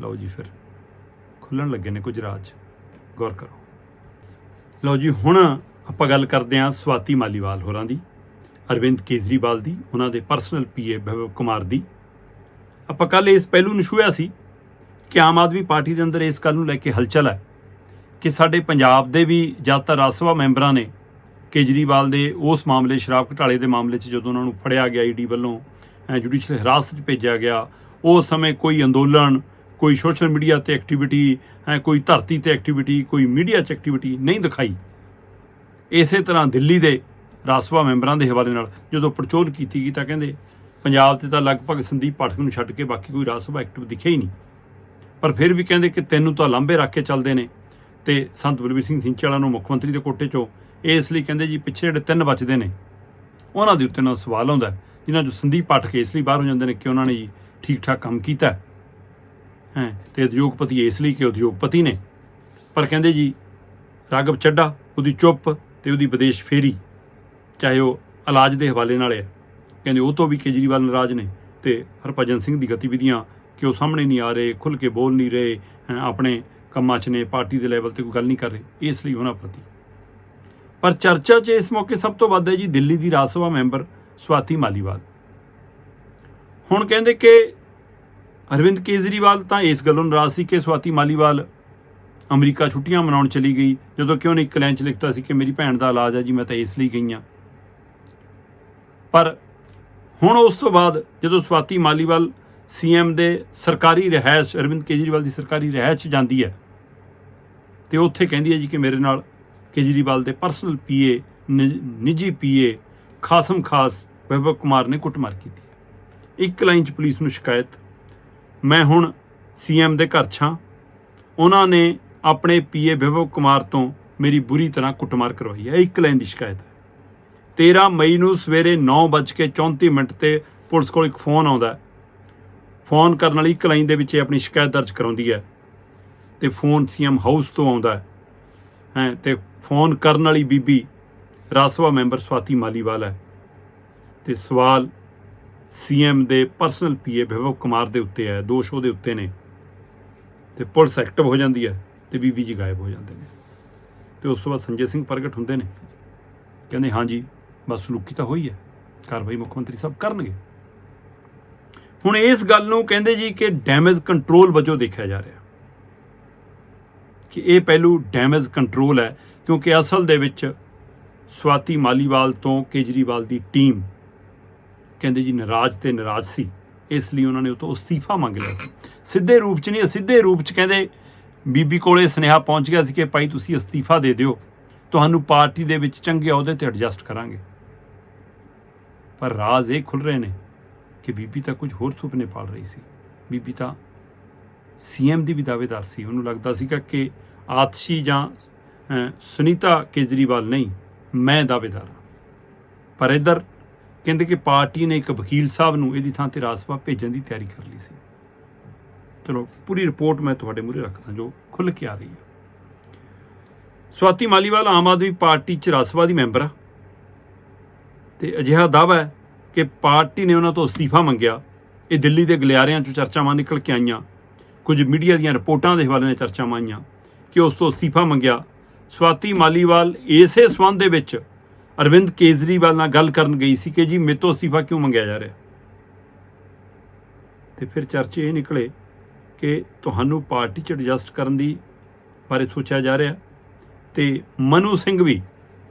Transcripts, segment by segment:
ਲਓ ਜੀ ਫਿਰ। ਖੁੱਲਣ ਲੱਗੇ ਨੇ ਕੁਝ ਰਾਜ। ਗੌਰ ਕਰੋ। ਲਓ ਜੀ, ਹੁਣ ਆਪਾਂ ਗੱਲ ਕਰਦੇ ਹਾਂ ਸਵਾਤੀ ਮਾਲੀਵਾਲ ਹੋਰਾਂ ਦੀ, ਅਰਵਿੰਦ ਕੇਜਰੀਵਾਲ ਦੀ, ਉਹਨਾਂ ਦੇ ਪਰਸਨਲ ਪੀਏ ਵਿਭਵ ਕੁਮਾਰ ਦੀ। ਆਪਾਂ ਕੱਲ ਇਸ ਪਹਿਲੂ ਨੂੰ ਛੂਹਿਆ ਸੀ ਕਿ ਆਮ ਆਦਮੀ ਪਾਰਟੀ ਦੇ ਅੰਦਰ ਇਸ ਗੱਲ ਨੂੰ ਲੈ ਕੇ ਹਲਚਲ ਹੈ ਕਿ ਸਾਡੇ ਪੰਜਾਬ ਦੇ ਵੀ ਜ਼ਿਆਦਾਤਰ ਰਾਜ ਸਭਾ ਮੈਂਬਰਾਂ ਨੇ ਕੇਜਰੀਵਾਲ ਦੇ ਉਸ ਮਾਮਲੇ, ਸ਼ਰਾਬ ਘਟਾਲੇ ਦੇ ਮਾਮਲੇ 'ਚ ਜਦੋਂ ਉਹਨਾਂ ਨੂੰ ਫੜਿਆ ਗਿਆ, ਈਡੀ ਵੱਲੋਂ ਜੁਡੀਸ਼ੀਅਲ ਹਿਰਾਸਤ 'ਚ ਭੇਜਿਆ ਗਿਆ, ਉਸ ਸਮੇਂ ਕੋਈ ਅੰਦੋਲਨ ਕੋਈ ਸੋਸ਼ਲ ਮੀਡੀਆ ਤੇ ਐਕਟੀਵਿਟੀ ਹੈ, ਕੋਈ ਧਰਤੀ ਤੇ ਐਕਟੀਵਿਟੀ ਕੋਈ ਮੀਡੀਆ 'ਚ ਐਕਟੀਵਿਟੀ ਨਹੀਂ ਦਿਖਾਈ। ਇਸੇ ਤਰ੍ਹਾਂ ਦਿੱਲੀ ਦੇ ਰਾਜ ਸਭਾ ਮੈਂਬਰਾਂ ਦੇ ਹਵਾਲੇ ਨਾਲ ਜਦੋਂ ਪੜਚੋਲ ਕੀਤੀ ਗਈ ਤਾਂ ਕਹਿੰਦੇ, ਪੰਜਾਬ ਤੇ ਤਾਂ ਲਗਭਗ ਸੰਦੀਪ ਪਾਠਕ ਨੂੰ ਛੱਡ ਕੇ ਬਾਕੀ ਕੋਈ ਰਾਜ ਸਭਾ ਐਕਟਿਵ ਦਿਖਿਆ ਹੀ ਨਹੀਂ। ਪਰ ਫਿਰ ਵੀ ਕਹਿੰਦੇ ਕਿ ਤੈਨੂੰ ਤਾਂ ਲਾਂਬੇ ਰੱਖ ਕੇ ਚੱਲਦੇ ਨੇ ਤੇ ਸੰਤ ਬਲਬੀਰ ਸਿੰਘ ਸਿੰਚਾਲਾ ਨੂੰ ਮੁੱਖ ਮੰਤਰੀ ਦੇ ਕੋਟੇ 'ਚੋਂ ਇਸ ਲਈ ਕਹਿੰਦੇ ਜੀ ਪਿੱਛੇ ਜਿਹੜੇ ਤਿੰਨ ਬਚਦੇ ਨੇ, ਉਹਨਾਂ ਦੇ ਉੱਤੇ ਨਾਲ ਸਵਾਲ ਆਉਂਦਾ, ਜਿਨ੍ਹਾਂ 'ਚੋਂ ਸੰਦੀਪ ਪਾਠਕ ਇਸ ਲਈ ਬਾਹਰ ਹੋ ਜਾਂਦੇ ਨੇ ਕਿ ਉਹਨਾਂ ਨੇ ਜੀ ਠੀਕ ਠਾਕ ਕੰਮ ਕੀਤਾ। ਹੈ ਹੈਂ, ਤੇ ਉਦਯੋਗਪਤੀ ਇਸ ਲਈ ਕਿ ਉਦਯੋਗਪਤੀ ਨੇ ਪਰ ਕਹਿੰਦੇ ਜੀ ਰਾਗਵ ਚੱਡਾ ਉਹਦੀ ਚੁੱਪ ਤੇ ਉਹਦੀ ਵਿਦੇਸ਼ ਫੇਰੀ ਚਾਹੇ ਉਹ ਇਲਾਜ ਦੇ ਹਵਾਲੇ ਨਾਲ ਹੈ। ਕਹਿੰਦੇ ਉਹ ਤੋਂ ਵੀ ਕੇਜਰੀਵਾਲ ਨਾਰਾਜ਼ ਨੇ ਤੇ ਹਰਭਜਨ ਸਿੰਘ ਦੀ ਗਤੀਵਿਧੀਆਂ ਕਿ ਉਹ ਸਾਹਮਣੇ ਨਹੀਂ ਆ ਰਹੇ ਖੁੱਲ ਕੇ ਬੋਲ ਨਹੀਂ ਰਹੇ ਹੈਂ, ਆਪਣੇ ਕੰਮਾਂ 'ਚ ਨੇ ਪਾਰਟੀ ਦੇ ਲੈਵਲ ਤੇ ਕੋਈ ਗੱਲ ਨਹੀਂ ਕਰ ਰਹੇ ਇਸ ਲਈ ਉਹਨਾਂ ਪ੍ਰਤੀ। ਪਰ ਚਰਚਾ 'ਚ ਇਸ ਮੌਕੇ ਸਭ ਤੋਂ ਵੱਧ ਹੈ ਜੀ ਦਿੱਲੀ ਦੀ ਰਾਜ ਸਭਾ ਮੈਂਬਰ ਸਵਾਤੀ ਮਾਲੀਵਾਲ। ਹੁਣ ਕਹਿੰਦੇ ਕਿ ਅਰਵਿੰਦ ਕੇਜਰੀਵਾਲ ਤਾਂ ਇਸ ਗੱਲੋਂ ਨਾਰਾਜ਼ ਸੀ ਕਿ ਸਵਾਤੀ ਮਾਲੀਵਾਲ ਅਮਰੀਕਾ ਛੁੱਟੀਆਂ ਮਨਾਉਣ ਚਲੀ ਗਈ। ਜਦੋਂ ਕਿ ਉਹਨੇ ਇੱਕ ਲਾਈਨ 'ਚ ਲਿਖਤਾ ਸੀ ਕਿ ਮੇਰੀ ਭੈਣ ਦਾ ਇਲਾਜ ਹੈ ਜੀ, ਮੈਂ ਤਾਂ ਇਸ ਲਈ ਗਈ ਹਾਂ। ਪਰ ਹੁਣ ਉਸ ਤੋਂ ਬਾਅਦ ਜਦੋਂ ਸਵਾਤੀ ਮਾਲੀਵਾਲ ਸੀਐਮ ਦੇ ਸਰਕਾਰੀ ਰਿਹਾਇਸ਼, ਅਰਵਿੰਦ ਕੇਜਰੀਵਾਲ ਦੀ ਸਰਕਾਰੀ ਰਿਹਾਇਸ਼ 'ਚ ਜਾਂਦੀ ਹੈ, ਤੇ ਉੱਥੇ ਕਹਿੰਦੀ ਹੈ ਜੀ ਕਿ ਮੇਰੇ ਨਾਲ ਕੇਜਰੀਵਾਲ ਦੇ ਪਰਸਨਲ ਪੀਏ ਨਿੱਜੀ ਪੀਏ, ਖਾਸਮ ਖਾਸ ਵੈਭਵ ਕੁਮਾਰ ਨੇ ਕੁੱਟਮਾਰ ਕੀਤੀ ਇੱਕ ਲਾਈਨ 'ਚ ਪੁਲਿਸ ਨੂੰ ਸ਼ਿਕਾਇਤ ਮੈਂ ਹੁਣ ਸੀਐਮ ਦੇ ਘਰ ਛਾਂ। ਉਹਨਾਂ ਨੇ ਆਪਣੇ ਪੀਏ ਵਿਭਵ ਕੁਮਾਰ ਤੋਂ ਮੇਰੀ ਬੁਰੀ ਤਰ੍ਹਾਂ ਕੁੱਟਮਾਰ ਕਰਵਾਈ ਹੈ। ਇੱਕ ਲਾਈਨ ਦੀ ਸ਼ਿਕਾਇਤ ਹੈ। 13 ਮਈ ਨੂੰ ਸਵੇਰੇ 9:34 ਮਿੰਟ ਤੇ ਪੁਲਿਸ ਕੋਲ ਇੱਕ ਫੋਨ ਆਉਂਦਾ ਫੋਨ ਕਰਨ ਵਾਲੀ ਇੱਕ ਲਾਈਨ ਦੇ ਵਿੱਚ ਆਪਣੀ ਸ਼ਿਕਾਇਤ ਦਰਜ ਕਰਾਉਂਦੀ ਹੈ। ਤੇ ਫੋਨ ਸੀਐਮ ਹਾਊਸ ਤੋਂ ਆਉਂਦਾ ਹੈ। ਹੈਂ, ਤੇ ਫੋਨ ਕਰਨ ਵਾਲੀ ਬੀਬੀ ਰਾਜ ਸਭਾ ਮੈਂਬਰ ਸਵਾਤੀ ਮਾਲੀਵਾਲ ਹੈ। ਤੇ ਸਵਾਲ ਸੀਐਮ ਦੇ ਪਰਸਨਲ ਪੀਏ ਵਿਭਵ ਕੁਮਾਰ ਦੇ ਉੱਤੇ ਹੈ ਦੋਸ਼ ਉਹਦੇ ਉੱਤੇ ਨੇ। ਤੇ ਪੁਲਿਸ ਐਕਟਿਵ ਹੋ ਜਾਂਦੀ ਹੈ ਤੇ ਬੀਬੀ ਜੀ ਗਾਇਬ ਹੋ ਜਾਂਦੇ ਨੇ। ਤੇ ਉਸ ਤੋਂ ਬਾਅਦ ਸੰਜੇ ਸਿੰਘ ਪ੍ਰਗਟ ਹੁੰਦੇ ਨੇ। ਕਹਿੰਦੇ ਹਾਂਜੀ ਬਸ ਸਲੂਕੀ ਤਾਂ ਹੋਈ ਹੈ। ਕਾਰਵਾਈ ਮੁੱਖ ਮੰਤਰੀ ਸਾਹਿਬ ਕਰਨਗੇ। ਹੁਣ ਇਸ ਗੱਲ ਨੂੰ ਕਹਿੰਦੇ ਜੀ ਕਿ ਡੈਮੇਜ ਕੰਟਰੋਲ ਵਜੋਂ ਦੇਖਿਆ ਜਾ ਰਿਹਾ। ਕਿ ਇਹ ਪਹਿਲੂ ਡੈਮੇਜ ਕੰਟਰੋਲ ਹੈ, ਕਿਉਂਕਿ ਅਸਲ ਦੇ ਵਿੱਚ ਸਵਾਤੀ ਮਾਲੀਵਾਲ ਤੋਂ ਕੇਜਰੀਵਾਲ ਦੀ ਟੀਮ ਕਹਿੰਦੇ ਜੀ ਨਾਰਾਜ਼ ਤੇ ਨਾਰਾਜ਼ ਸੀ। ਇਸ ਲਈ ਉਹਨਾਂ ਨੇ ਉਹ ਤੋਂ ਅਸਤੀਫਾ ਮੰਗ ਲਿਆ ਸੀ। ਸਿੱਧੇ ਰੂਪ 'ਚ ਨਹੀਂ, ਅਸਿੱਧੇ ਰੂਪ 'ਚ ਕਹਿੰਦੇ, ਬੀਬੀ ਕੋਲੇ ਸੁਨੇਹਾ ਪਹੁੰਚ ਗਿਆ ਸੀ ਕਿ ਭਾਈ ਤੁਸੀਂ ਅਸਤੀਫਾ ਦੇ ਦਿਓ। ਤੁਹਾਨੂੰ ਪਾਰਟੀ ਦੇ ਵਿੱਚ ਚੰਗੇ ਅਹੁਦੇ ਤੇ ਐਡਜਸਟ ਕਰਾਂਗੇ। ਪਰ ਰਾਜ਼ ਇਹ ਖੁੱਲ ਰਹੇ ਨੇ ਕਿ ਬੀਬੀ ਤਾਂ ਕੁਝ ਹੋਰ ਸੁਪਨੇ ਪਾਲ ਰਹੀ ਸੀ। ਬੀਬੀ ਤਾਂ ਸੀਐਮ ਦੀ ਵੀ ਦਾਅਵੇਦਾਰ ਸੀ। ਉਹਨੂੰ ਲੱਗਦਾ ਸੀਗਾ ਕਿ ਆਤਸ਼ੀ ਜਾਂ ਸੁਨੀਤਾ ਕੇਜਰੀਵਾਲ ਨਹੀਂ, ਮੈਂ ਦਾਅਵੇਦਾਰ ਹਾਂ। ਪਰ ਇੱਧਰ ਕਹਿੰਦੇ ਕਿ ਪਾਰਟੀ ਨੇ ਇੱਕ ਵਕੀਲ ਸਾਹਿਬ ਨੂੰ ਇਹਦੀ ਥਾਂ ਤੇ ਰਾਜ ਸਭਾ ਭੇਜਣ ਦੀ ਤਿਆਰੀ ਕਰ ਲਈ ਸੀ। ਚਲੋ, ਪੂਰੀ ਰਿਪੋਰਟ ਮੈਂ ਤੁਹਾਡੇ ਮੂਹਰੇ ਰੱਖਦਾ ਜੋ ਖੁੱਲ੍ਹ ਕੇ ਆ ਰਹੀ ਹੈ। ਸਵਾਤੀ ਮਾਲੀਵਾਲ ਆਮ ਆਦਮੀ ਪਾਰਟੀ ਚ ਰਾਜ ਸਭਾ ਦੀ ਮੈਂਬਰ ਆ। ਤੇ ਅਜਿਹਾ ਦਾਅਵਾ ਹੈ ਕਿ ਪਾਰਟੀ ਨੇ ਉਹਨਾਂ ਤੋਂ ਅਸਤੀਫਾ ਮੰਗਿਆ। ਇਹ ਦਿੱਲੀ ਦੇ ਗਲਿਆਰਿਆਂ ਚੋਂ ਚਰਚਾਵਾਂ ਨਿਕਲ ਕੇ ਆਈਆਂ। ਕੁਝ ਮੀਡੀਆ ਦੀਆਂ ਰਿਪੋਰਟਾਂ ਦੇ ਹਵਾਲੇ ਨਾਲ ਚਰਚਾਵਾਂ ਆਈਆਂ ਕਿ ਉਸ ਤੋਂ ਅਸਤੀਫਾ ਮੰਗਿਆ। ਸਵਾਤੀ ਮਾਲੀਵਾਲ ਇਸੇ ਸੰਬੰਧ ਦੇ ਵਿੱਚ ਅਰਵਿੰਦ ਕੇਜਰੀਵਾਲ ਨਾਲ ਗੱਲ ਕਰਨ ਗਈ ਸੀ ਕਿ ਜੀ ਮੇਰੇ ਤੋਂ ਅਸਤੀਫਾ ਕਿਉਂ ਮੰਗਿਆ ਜਾ ਰਿਹਾ? ਤੇ ਫਿਰ ਚਰਚੇ ਇਹ ਨਿਕਲੇ ਕਿ ਤੁਹਾਨੂੰ ਪਾਰਟੀ 'ਚ ਐਡਜਸਟ ਕਰਨ ਦੀ ਬਾਰੇ ਸੋਚਿਆ ਜਾ ਰਿਹਾ ਤੇ ਮਨੂ ਸਿੰਘ ਵੀ,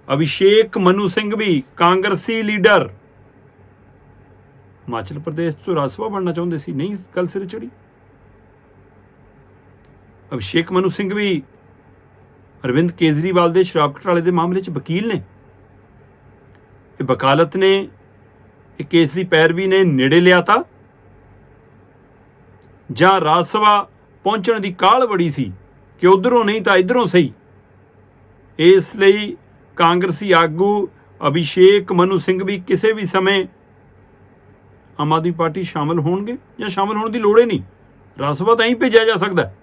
ਅਭਿਸ਼ੇਕ ਮਨੂ ਸਿੰਘ ਵੀ, ਕਾਂਗਰਸੀ ਲੀਡਰ। ਹਿਮਾਚਲ ਪ੍ਰਦੇਸ਼ ਤੋਂ ਰਾਜ ਸਭਾ ਬਣਨਾ ਚਾਹੁੰਦੇ ਸੀ, ਨਹੀਂ ਗੱਲ ਸਿਰ ਚੜੀ ਅਭਿਸ਼ੇਕ ਮਨੂ ਸਿੰਘ ਵੀ ਅਰਵਿੰਦ ਕੇਜਰੀਵਾਲ ਦੇ ਸ਼ਰਾਬ ਘੁਟਾਲੇ ਦੇ ਮਾਮਲੇ 'ਚ ਵਕੀਲ ਨੇ। ਇਹ ਵਕਾਲਤ ਨੇ, ਇਹ ਕੇਸ ਦੀ ਪੈਰਵੀ ਨੇ ਨੇੜੇ ਲਿਆ ਤਾ। ਜਾਂ ਰਾਜ ਸਭਾ ਪਹੁੰਚਣ ਦੀ ਕਾਹਲ ਬੜੀ ਸੀ ਕਿ ਉਧਰੋਂ ਨਹੀਂ ਤਾਂ ਇਧਰੋਂ ਸਹੀ। ਇਸ ਲਈ ਕਾਂਗਰਸੀ ਆਗੂ ਅਭਿਸ਼ੇਕ ਮਨੂ ਸਿੰਘ ਵੀ ਕਿਸੇ ਵੀ ਸਮੇਂ ਆਮ ਆਦਮੀ ਪਾਰਟੀ ਸ਼ਾਮਲ ਹੋਣਗੇ ਜਾਂ ਸ਼ਾਮਲ ਹੋਣ ਦੀ ਲੋੜ ਹੀ ਨਹੀਂ। ਰਾਜ ਸਭਾ ਤਾਂ ਹੀ ਭੇਜਿਆ ਜਾ ਸਕਦਾ। ਹੈ।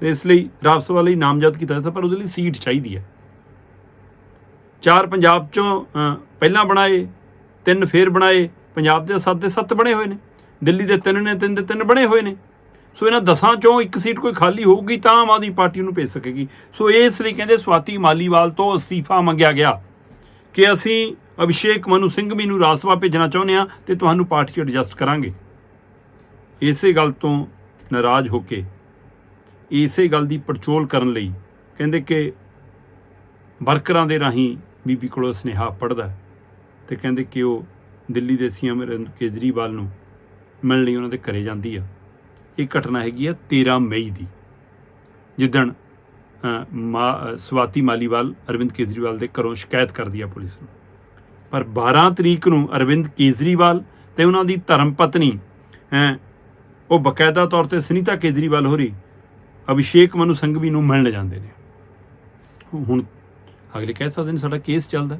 ਤੇ ਇਸ ਲਈ ਰਾਜ ਸਭਾ ਲਈ ਨਾਮਜ਼ਦ ਕੀਤਾ ਜਾਂਦਾ, ਪਰ ਉਹਦੇ ਲਈ ਸੀਟ ਚਾਹੀਦੀ ਹੈ। ਚਾਰ ਪੰਜਾਬ ਚੋਂ ਪਹਿਲਾਂ ਬਣਾਏ, ਤਿੰਨ ਫੇਰ ਬਣਾਏ, ਪੰਜਾਬ ਦੇ 7 ਦੇ 7 ਬਣੇ ਹੋਏ ਨੇ, ਦਿੱਲੀ ਦੇ ਤਿੰਨ ਨੇ, ਤਿੰਨ ਦੇ ਤਿੰਨ ਬਣੇ ਹੋਏ ਨੇ। ਸੋ ਇਹਨਾਂ ਦਸਾਂ ਚੋਂ ਇੱਕ ਸੀਟ ਕੋਈ ਖਾਲੀ ਹੋਊਗੀ ਤਾਂ ਆਮ ਆਦਮੀ ਪਾਰਟੀ ਨੂੰ ਭੇਜ ਸਕੇਗੀ। ਸੋ ਇਸ ਲਈ ਕਹਿੰਦੇ ਸਵਾਤੀ ਮਾਲੀਵਾਲ ਤੋਂ ਅਸਤੀਫਾ ਮੰਗਿਆ ਗਿਆ ਕਿ ਅਸੀਂ ਅਭਿਸ਼ੇਕ ਮਨੂ ਸਿੰਘ ਸਿੰਘਵੀ ਨੂੰ ਰਾਜ ਸਭਾ ਭੇਜਣਾ ਚਾਹੁੰਦੇ ਹਾਂ ਤੇ ਤੁਹਾਨੂੰ ਪਾਰਟੀ 'ਚ ਐਡਜਸਟ ਕਰਾਂਗੇ। ਇਸੇ ਗੱਲ ਤੋਂ ਨਾਰਾਜ਼ ਹੋ ਕੇ, ਇਸੇ ਗੱਲ ਦੀ ਪੜਚੋਲ ਕਰਨ ਲਈ ਕਹਿੰਦੇ ਕਿ ਵਰਕਰਾਂ ਦੇ ਰਾਹੀਂ ਬੀਬੀ ਕੋਲੋਂ ਸੁਨੇਹਾ ਪੜਦਾ ਤੇ ਕਹਿੰਦੇ ਕਿ ਉਹ ਦਿੱਲੀ ਦੇ ਸੀਐਮ ਅਰਵਿੰਦ ਕੇਜਰੀਵਾਲ ਨੂੰ ਮਿਲਣ ਲਈ ਉਹਨਾਂ ਦੇ ਘਰੇ ਜਾਂਦੀ ਆ। ਇਹ ਘਟਨਾ ਹੈਗੀ ਆ 13 ਮਈ ਦੀ ਜਿੱਦਣ ਮਾ ਅ, ਸਵਾਤੀ ਮਾਲੀਵਾਲ ਅਰਵਿੰਦ ਕੇਜਰੀਵਾਲ ਦੇ ਘਰੋਂ ਸ਼ਿਕਾਇਤ ਕਰਦੀ ਆ ਪੁਲਿਸ ਨੂੰ। ਪਰ 12 ਤਰੀਕ ਨੂੰ ਅਰਵਿੰਦ ਕੇਜਰੀਵਾਲ ਤੇ ਉਹਨਾਂ ਦੀ ਧਰਮ ਪਤਨੀ ਹੈ ਉਹ ਬਕਾਇਦਾ ਤੌਰ ਤੇ ਸੁਨੀਤਾ ਕੇਜਰੀਵਾਲ ਹੋਰੀ ਅਭਿਸ਼ੇਕ ਮਨੂ ਸੰਘਵੀ ਨੂੰ ਮਿਲਣ ਜਾਂਦੇ ਨੇ। ਹੁਣ ਅਗਲੇ ਕਹਿ ਸਕਦੇ ਨੇ ਸਾਡਾ ਕੇਸ ਚੱਲਦਾ।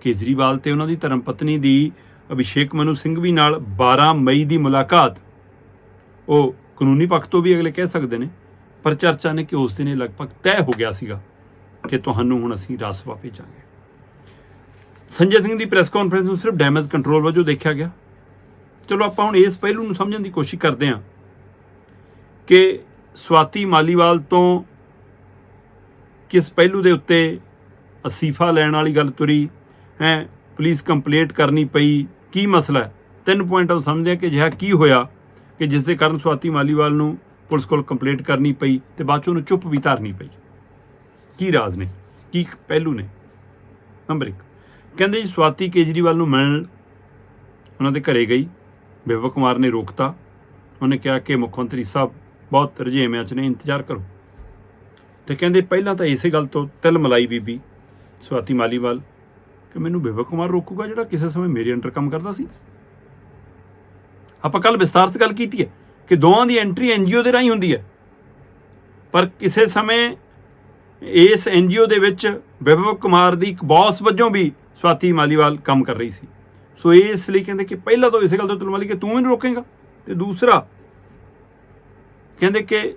ਕੇਜਰੀਵਾਲ ਤੇ ਉਹਨਾਂ ਦੀ ਧਰਮ ਪਤਨੀ ਦੀ ਅਭਿਸ਼ੇਕ ਮਨੂ ਸਿੰਘ ਵੀ ਨਾਲ 12 ਮਈ ਦੀ ਮੁਲਾਕਾਤ। ਉਹ ਕਾਨੂੰਨੀ ਪੱਖ ਤੋਂ ਵੀ ਅਗਲੇ ਕਹਿ ਸਕਦੇ ਨੇ, ਪਰ ਚਰਚਾ ਨੇ ਕਿ ਉਸ ਦਿਨ ਇਹ ਲਗਭਗ ਤੈਅ ਹੋ ਗਿਆ ਸੀਗਾ ਕਿ ਤੁਹਾਨੂੰ ਹੁਣ ਅਸੀਂ ਰਾਜ ਸਭਾ ਭੇਜਾਂਗੇ ਸੰਜੇ ਸਿੰਘ ਦੀ ਪ੍ਰੈਸ ਕਾਨਫਰੰਸ ਨੂੰ ਸਿਰਫ ਡੈਮੇਜ ਕੰਟਰੋਲ ਵਜੋਂ ਦੇਖਿਆ ਗਿਆ। ਚਲੋ ਆਪਾਂ ਹੁਣ ਇਸ ਪਹਿਲੂ ਨੂੰ ਸਮਝਣ ਦੀ ਕੋਸ਼ਿਸ਼ ਕਰਦੇ ਹਾਂ ਕਿ ਸਵਾਤੀ ਮਾਲੀਵਾਲ ਤੋਂ ਕਿਸ ਪਹਿਲੂ ਦੇ ਉੱਤੇ ਅਸੀਫਾ ਲੈਣ ਵਾਲੀ ਗੱਲ ਤੁਰੀ, ਹੈ, ਪੁਲਿਸ ਕੰਪਲੇਂਟ ਕਰਨੀ ਪਈ, ਕੀ ਮਸਲਾ ਹੈ? ਤਿੰਨ ਪੁਆਇੰਟਾਂ ਸਮਝਦੇ ਆ ਕਿ ਜਿਹਾ ਕੀ ਹੋਇਆ ਕਿ ਜਿਸ ਦੇ ਕਾਰਨ ਸਵਾਤੀ ਮਾਲੀਵਾਲ ਨੂੰ ਪੁਲਿਸ ਕੋਲ ਕੰਪਲੇਂਟ ਕਰਨੀ ਪਈ ਤੇ ਬਾਅਦ ਚ ਉਹਨੂੰ ਚੁੱਪ ਵੀ ਧਾਰਨੀ ਪਈ। ਕੀ ਰਾਜ਼ ਨੇ? ਕੀ ਪਹਿਲੂ ਨੇ? ਨੰਬਰ 1 ਕਹਿੰਦੇ ਜੀ ਸਵਾਤੀ ਕੇਜਰੀਵਾਲ ਨੂੰ ਮਿਲਣ ਉਹਨਾਂ ਦੇ ਘਰੇ ਗਈ ਬਿਪਕ ਕੁਮਾਰ ਨੇ ਰੋਕਤਾ। ਉਹਨੇ ਕਿਹਾ ਕਿ ਮੁੱਖ ਮੰਤਰੀ ਸਾਹਿਬ ਬਹੁਤ ਰਜੇਵਿਆਂ ਚ ਨੇ, ਇੰਤਜ਼ਾਰ ਕਰੋ। ਤੇ ਕਹਿੰਦੇ ਪਹਿਲਾਂ ਤਾਂ ਇਸੇ ਗੱਲ ਤੋਂ ਤਿਲ ਮਲਾਈ ਬੀਬੀ, ਸਵਾਤੀ ਮਾਲੀਵਾਲ, ਕਿ ਮੈਨੂੰ ਬਿਵਕ ਕੁਮਾਰ ਰੋਕੂਗਾ ਜਿਹੜਾ ਕਿਸੇ ਸਮੇਂ ਮੇਰੇ ਅੰਡਰ ਕੰਮ ਕਰਦਾ ਸੀ। ਆਪਾਂ ਕੱਲ ਵਿਸਤਾਰਤ ਗੱਲ ਕੀਤੀ ਹੈ ਕਿ ਦੋਵਾਂ ਦੀ ਐਂਟਰੀ ਐਨਜੀਓ ਦੇ ਰਾਹੀਂ ਹੁੰਦੀ ਹੈ। ਪਰ ਕਿਸੇ ਸਮੇਂ ਇਸ ਐਨਜੀਓ ਦੇ ਵਿੱਚ ਬਿਪਕ ਕੁਮਾਰ ਦੀ ਇੱਕ ਬੌਸ ਵਜੋਂ ਵੀ ਸਵਾਤੀ ਮਾਲੀਵਾਲ ਕੰਮ ਕਰ ਰਹੀ ਸੀ। ਸੋ ਇਸ ਲਈ ਕਹਿੰਦੇ ਕਿ ਪਹਿਲਾਂ ਤਾਂ ਇਸੇ ਗੱਲ ਤੋਂ ਤਿਲ ਮਲਾਈ ਕਿ ਤੂੰ ਮੈਨੂੰ ਰੋਕੇਂਗਾ? ਤੇ ਦੂਸਰਾ, ਕਹਿੰਦੇ ਕਿ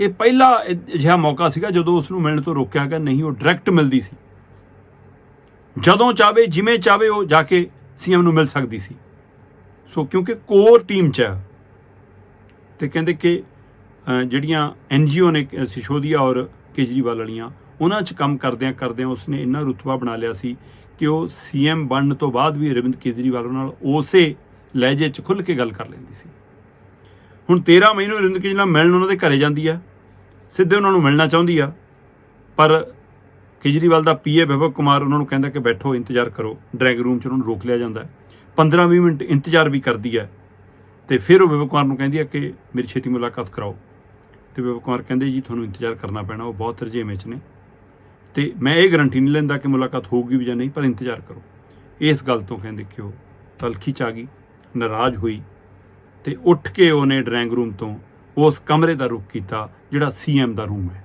ਇਹ ਪਹਿਲਾ ਅਜਿਹਾ ਮੌਕਾ ਸੀਗਾ ਜਦੋਂ ਉਸ ਨੂੰ ਮਿਲਣ ਤੋਂ ਰੋਕਿਆ ਗਿਆ ਨਹੀਂ ਉਹ ਡਾਇਰੈਕਟ ਮਿਲਦੀ ਸੀ। ਜਦੋਂ ਚਾਵੇ ਜਿਵੇਂ ਚਾਵੇ ਉਹ ਜਾ ਕੇ ਸੀਐਮ ਨੂੰ ਮਿਲ ਸਕਦੀ ਸੀ। ਸੋ ਕਿਉਂਕਿ ਕੋਰ ਟੀਮ ਚ ਹੈ ਤੇ ਕਹਿੰਦੇ ਕਿ ਅ, ਜਿਹੜੀਆਂ ਐਨਜੀਓ ਨੇ ਸਿਸੋਦੀਆ ਔਰ ਕੇਜਰੀਵਾਲ ਵਾਲੀਆਂ ਉਹਨਾਂ 'ਚ ਕੰਮ ਕਰਦਿਆਂ ਕਰਦਿਆਂ ਉਸਨੇ ਇੰਨਾ ਰੁਤਬਾ ਬਣਾ ਲਿਆ ਸੀ ਕਿ ਉਹ ਸੀਐਮ ਬਣਨ ਤੋਂ ਬਾਅਦ ਵੀ ਅਰਵਿੰਦ ਕੇਜਰੀਵਾਲ ਨਾਲ ਉਸੇ ਲਹਿਜੇ 'ਚ ਖੁੱਲ੍ਹ ਕੇ ਗੱਲ ਕਰ ਲੈਂਦੀ ਸੀ। ਹੁਣ 13 ਮਈ ਨੂੰ ਅਰਵਿੰਦ ਕੇਜਰੀਵਾਲ ਮਿਲਣ ਉਹਨਾਂ ਦੇ ਘਰੇ ਜਾਂਦੀ ਆ। ਸਿੱਧੇ ਉਹਨਾਂ ਨੂੰ ਮਿਲਣਾ ਚਾਹੁੰਦੀ ਆ। ਪਰ ਕੇਜਰੀਵਾਲ ਦਾ ਪੀਏ ਵਿਭਵ ਕੁਮਾਰ ਉਹਨਾਂ ਨੂੰ ਕਹਿੰਦਾ ਕਿ ਬੈਠੋ, ਇੰਤਜ਼ਾਰ ਕਰੋ। ਡਰੈਗ ਰੂਮ 'ਚ ਉਹਨਾਂ ਨੂੰ ਰੋਕ ਲਿਆ ਜਾਂਦਾ 15-20 ਮਿੰਟ ਇੰਤਜ਼ਾਰ ਵੀ ਕਰਦੀ ਹੈ। ਤੇ ਫਿਰ ਉਹ ਵਿਭਵ ਕੁਮਾਰ ਨੂੰ ਕਹਿੰਦੀ ਹੈ ਕਿ ਮੇਰੀ ਛੇਤੀ ਮੁਲਾਕਾਤ ਕਰਾਓ। ਤੇ ਵਿਭਵ ਕੁਮਾਰ ਕਹਿੰਦੇ ਜੀ, ਤੁਹਾਨੂੰ ਇੰਤਜ਼ਾਰ ਕਰਨਾ ਪੈਣਾ, ਉਹ ਬਹੁਤ ਰਜੇਵੇਂ 'ਚ ਨੇ। ਤੇ ਮੈਂ ਇਹ ਗਰੰਟੀ ਨਹੀਂ ਲੈਂਦਾ ਕਿ ਮੁਲਾਕਾਤ ਹੋਊਗੀ ਵੀ ਜਾਂ ਨਹੀਂ, ਪਰ ਇੰਤਜ਼ਾਰ ਕਰੋ। ਇਸ ਗੱਲ ਤੋਂ ਕਹਿੰਦੇ ਕਿ ਉਹ ਤਲਖੀ 'ਚ ਆ ਗਈ, ਨਾਰਾਜ਼ ਹੋਈ। ਤੇ ਉੱਠ ਕੇ ਉਹਨੇ ਡਰਾਇੰਗ ਰੂਮ ਤੋਂ ਉਸ ਕਮਰੇ ਦਾ ਰੁਖ ਕੀਤਾ, ਜਿਹੜਾ ਸੀਐਮ ਦਾ ਰੂਮ ਹੈ।